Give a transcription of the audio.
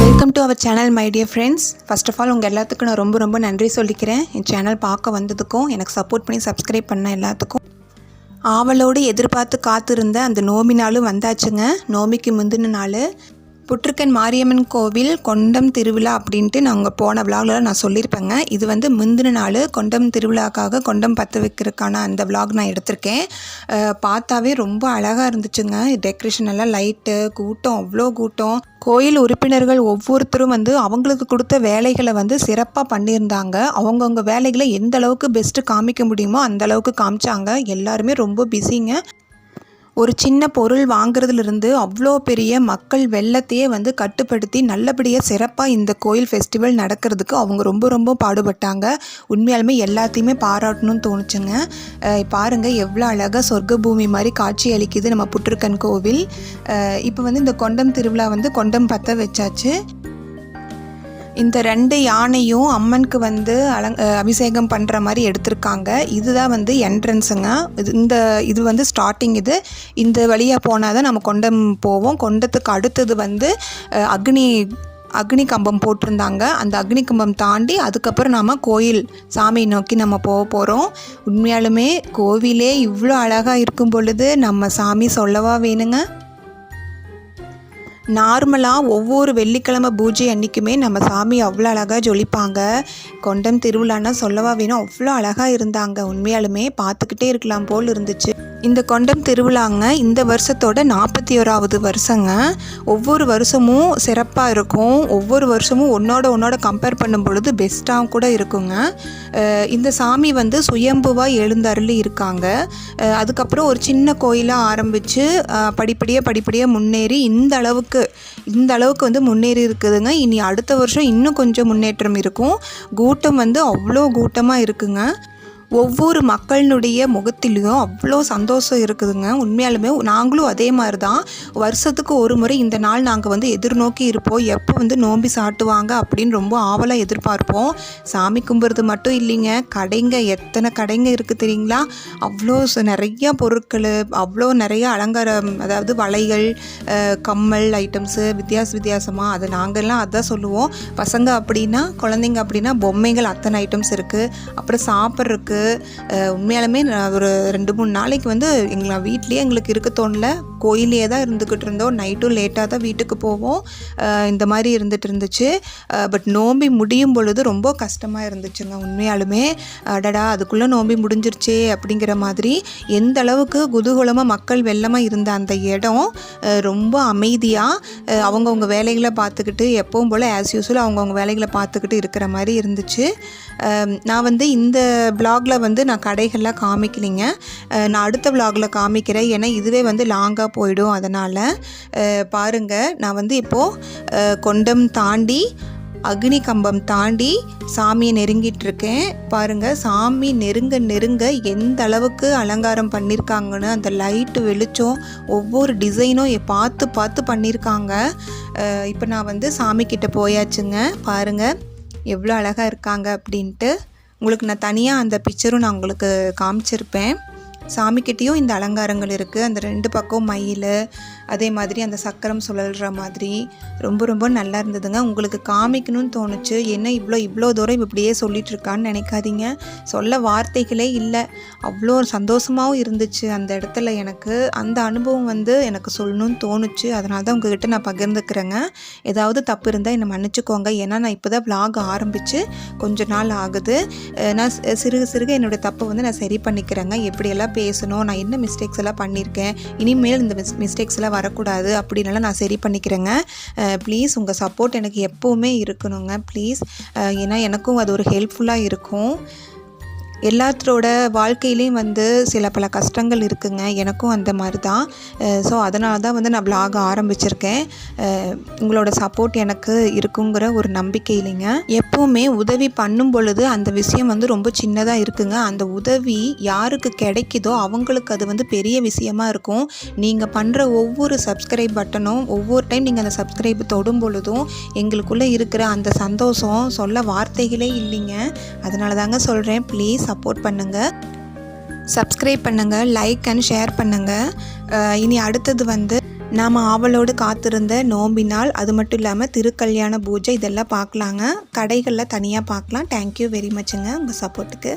Welcome to our channel my dear friends first of all உங்கள் எல்லாத்துக்கும் நான் ரொம்ப ரொம்ப நன்றி சொல்லிக்கிறேன். என் சேனல் பார்க்க வந்ததுக்கும் எனக்கு சப்போர்ட் பண்ணி சப்ஸ்கிரைப் பண்ண எல்லாத்துக்கும். ஆவலோடு எதிர்பார்த்து காத்திருந்த அந்த நோம்பி நாளும் வந்தாச்சுங்க. நோம்பிக்கு முந்தின நாள் புற்றுக்கன் மாரியம்மன் கோவில் கொண்டம் திருவிழா அப்படின்ட்டு நாங்கள் போன விலாகில் நான் சொல்லியிருப்பேங்க. இது வந்து முந்தின நாள் கொண்டம் திருவிழாக்காக கொண்டம் பற்ற வைக்கிறதுக்கான அந்த விலாக் நான் எடுத்திருக்கேன். பார்த்தாவே ரொம்ப அழகாக இருந்துச்சுங்க. டெக்கரேஷன் எல்லாம் லைட்டு கூட்டம் அவ்வளோ கூட்டம். கோயில் உறுப்பினர்கள் ஒவ்வொருத்தரும் வந்து அவங்களுக்கு கொடுத்த வேலைகளை வந்து சிறப்பாக பண்ணியிருந்தாங்க. அவங்கவுங்க வேலைகளை எந்த அளவுக்கு பெஸ்ட்டு காமிக்க முடியுமோ அந்த அளவுக்கு காமிச்சாங்க. எல்லாருமே ரொம்ப பிஸிங்க ஒரு சின்ன பொருள் வாங்குறதுலேருந்து அவ்வளோ பெரிய மக்கள் வெள்ளத்தையே வந்து கட்டுப்படுத்தி நல்லபடியாக சிறப்பாக இந்த கோயில் ஃபெஸ்டிவல் நடக்கிறதுக்கு அவங்க ரொம்ப ரொம்ப பாடுபட்டாங்க. உண்மையாலுமே எல்லாத்தையுமே பாராட்டணும்னு தோணுச்சுங்க. பாருங்கள் பாருங்க எவ்வளோ அழகாக சொர்க்க பூமி மாதிரி காட்சி அளிக்குது நம்ம புற்றுக்கன் கோவில். இப்போ வந்து இந்த கொண்டம் திருவிழா வந்து கொண்டம் பற்ற வச்சாச்சு. இந்த ரெண்டு யானையும் அம்மனுக்கு வந்து அலங் அபிஷேகம் பண்ணுற மாதிரி எடுத்திருக்காங்க. இதுதான் வந்து என்ட்ரன்ஸுங்க இது இந்த இது வந்து ஸ்டார்டிங் இது. இந்த வழியாக போனால் தான் நம்ம கொண்டம் போவோம். கொண்டத்துக்கு அடுத்தது வந்து அக்னி அக்னி கம்பம் போட்டிருந்தாங்க. அந்த அக்னி கம்பம் தாண்டி அதுக்கப்புறம் நாம் கோயில் சாமி நோக்கி நம்ம போக போகிறோம் உண்மையாலுமே கோவிலே இவ்வளோ அழகாக இருக்கும் பொழுது நம்ம சாமி சொல்லவா வேணுங்க? நார்மலாக ஒவ்வொரு வெள்ளிக்கிழமை பூஜை அன்றைக்குமே நம்ம சாமி அவ்வளோ அழகாக ஜொலிப்பாங்க. கொண்டம் திருவிழான்னா சொல்லவா வேணும்? அவ்வளோ அழகாக இருந்தாங்க. உண்மையாலுமே பார்த்துக்கிட்டே இருக்கலாம் போல் இருந்துச்சு. இந்த கொண்டம் திருவிழாங்க இந்த வருஷத்தோட நாற்பத்தி ஓராவது வருஷங்க. ஒவ்வொரு வருஷமும் சிறப்பாக இருக்கும். ஒவ்வொரு வருஷமும் ஒன்றோட ஒன்றோட கம்பேர் பண்ணும் பொழுது பெஸ்ட்டாக கூட இருக்குங்க. இந்த சாமி வந்து சுயம்புவாக எழுந்தருளி இருக்காங்க. அதுக்கப்புறம் ஒரு சின்ன கோயிலாக ஆரம்பித்து படிப்படியாக படிப்படியாக முன்னேறி இந்த அளவுக்கு இந்த அளவுக்கு வந்து முன்னேறி இருக்குதுங்க. இனி அடுத்த வருஷம் இன்னும் கொஞ்சம் முன்னேற்றம் இருக்கும். கூட்டம் வந்து அவ்வளோ கூட்டமாக இருக்குங்க. ஒவ்வொரு மக்களினுடைய முகத்திலையும் அவ்வளோ சந்தோஷம் இருக்குதுங்க. உண்மையாலுமே நாங்களும் அதே மாதிரி தான் வருஷத்துக்கு ஒரு முறை இந்த நாள் நாங்கள் வந்து எதிர்நோக்கி இருப்போம். எப்போ வந்து நோம்பி சாட்டுவாங்க அப்படின்னு ரொம்ப ஆவலாக எதிர்பார்ப்போம். சாமி கும்பிட்றது மட்டும் இல்லைங்க. கடைங்க எத்தனை கடைங்க இருக்குது தெரியுங்களா? அவ்வளோ ச- நிறைய பொருட்கள் அவ்வளோ நிறைய அலங்காரம் அதாவது வளைகள் கம்மல் ஐட்டம்ஸு வித்தியாச வித்தியாசமாக அது நாங்கள்லாம் அதான் சொல்லுவோம். பசங்க அப்படின்னா குழந்தைங்க அப்படின்னா பொம்மைகள் அத்தனை ஐட்டம்ஸ் இருக்குது அப்புறம் சாப்பிட்றதுக்கு உண்மையாலுமே நான் ஒரு ரெண்டு மூணு நாளைக்கு வந்து எங்களை வீட்லேயே எங்களுக்கு இருக்க தோணல. கோயிலே தான் இருந்துக்கிட்டு இருந்தோம். நைட்டும் லேட்டாக தான் வீட்டுக்கு போவோம். இந்த மாதிரி இருந்துட்டு இருந்துச்சு. பட் நோம்பி முடியும் பொழுது ரொம்ப கஷ்டமாக இருந்துச்சுங்க உண்மையாலுமே. அடடா அதுக்குள்ளே நோம்பி முடிஞ்சிருச்சே அப்படிங்கிற மாதிரி எந்த அளவுக்கு குதூகூலமாக மக்கள் வெள்ளமாக இருந்த அந்த இடம் ரொம்ப அமைதியாக அவங்கவுங்க வேலைகளை பார்த்துக்கிட்டு எப்பவும் போல் ஆஸ் யூஸ்வல் அவங்கவுங்க வேலைகளை பார்த்துக்கிட்டு இருக்கிற மாதிரி இருந்துச்சு. நான் வந்து இந்த பிளாகில் வந்து நான் கடைகள்லாம் காமிக்கலைங்க. நான் அடுத்த பிளாகில் காமிக்கிறேன். ஏன்னா இதுவே வந்து லாங்காக போயிடும். அதனால் பாருங்கள் நான் வந்து இப்போது கொண்டம் தாண்டி அக்னி கம்பம் தாண்டி சாமியை நெருங்கிட்டு இருக்கேன் சாமி நெருங்க நெருங்க எந்த அளவுக்கு அலங்காரம் பண்ணியிருக்காங்கன்னு அந்த லைட்டு வெளிச்சம் ஒவ்வொரு டிசைனும் பார்த்து பார்த்து பண்ணியிருக்காங்க இப்போ நான் வந்து சாமி போயாச்சுங்க. பாருங்கள் எவ்வளோ அழகாக இருக்காங்க அப்படின்ட்டு. உங்களுக்கு நான் தனியாக அந்த பிக்சரும் நான் உங்களுக்கு காமிச்சிருப்பேன். சாமிக்கிட்டேயும் இந்த அலங்காரங்கள் இருக்குது அந்த ரெண்டு பக்கம் மயில் அதே மாதிரி அந்த சக்கரம் சுழல்ற மாதிரி. ரொம்ப ரொம்ப நல்லா இருந்ததுங்க. உங்களுக்கு காமிக்கணும்னு தோணுச்சு. என்ன இவ்வளோ இவ்வளோ தூரம் இப்படியே சொல்லிட்டு இருக்கான்னு நினைக்காதீங்க. சொல்ல வார்த்தைகளே இல்லை. அவ்வளோ சந்தோஷமாகவும் இருந்துச்சு அந்த இடத்துல எனக்கு. அந்த அனுபவம் வந்து எனக்கு சொல்லணும்னு தோணுச்சு. அதனால தான் உங்ககிட்ட நான் பகிர்ந்துக்கிறேங்க. ஏதாவது தப்பு இருந்தால் என்னை மன்னிச்சுக்கோங்க. ஏன்னா நான் இப்போ தான் vlog ஆரம்பித்து கொஞ்ச நாள் ஆகுது. நான் சிறுக சிறுக என்னோடய தப்பை வந்து நான் சரி பண்ணிக்கிறேங்க. எப்படியெல்லாம் பேசணும் நான் என்ன மிஸ்டேக்ஸ் எல்லாம் பண்ணியிருக்கேன் இனிமேல் இந்த மிஸ் மிஸ்டேக்ஸ் எல்லாம் வரக்கூடாது அப்படின்னால நான் சரி பண்ணிக்கிறேங்க. ப்ளீஸ் உங்கள் சப்போர்ட் எனக்கு எப்போவுமே இருக்கணுங்க. ப்ளீஸ் ஏன்னா எனக்கும் அது ஒரு ஹெல்ப்ஃபுல்லாக இருக்கும். எல்லாத்தரோட வாழ்க்கையிலையும் வந்து சில பல கஷ்டங்கள் இருக்குங்க. எனக்கும் அந்த மாதிரி தான் ஸோ அதனால தான் வந்து நான் vlog ஆரம்பிச்சிருக்கேன். உங்களோட சப்போர்ட் எனக்கு இருக்குங்கிற ஒரு நம்பிக்கை இல்லைங்க. எப்போவுமே உதவி பண்ணும் பொழுது அந்த விஷயம் வந்து ரொம்ப சின்னதாக இருக்குங்க. அந்த உதவி யாருக்கு கிடைக்குதோ அவங்களுக்கு அது வந்து பெரிய விஷயமா இருக்கும். நீங்கள் பண்ணுற ஒவ்வொரு சப்ஸ்கிரைப் பட்டனும் ஒவ்வொரு டைம் நீங்கள் அந்த சப்ஸ்கிரைப் தொடும் பொழுதும் எங்களுக்குள்ளே இருக்கிற அந்த சந்தோஷம் சொல்ல வார்த்தைகளே இல்லைங்க. அதனால தாங்க சொல்கிறேன் ப்ளீஸ் சப்போர்ட் பண்ணுங்கள் சப்ஸ்கிரைப் பண்ணுங்கள் லைக் அண்ட் ஷேர் பண்ணுங்கள் இனி அடுத்தது வந்து நாம் ஆவலோடு காத்திருந்த நோம்பினால் அது மட்டும் இல்லாமல் திருக்கல்யாண பூஜை இதெல்லாம் பார்க்கலாங்க. கடைகளில் தனியாக பார்க்கலாம். தேங்க்யூ வெரி மச்சுங்க உங்கள் சப்போர்ட்டுக்கு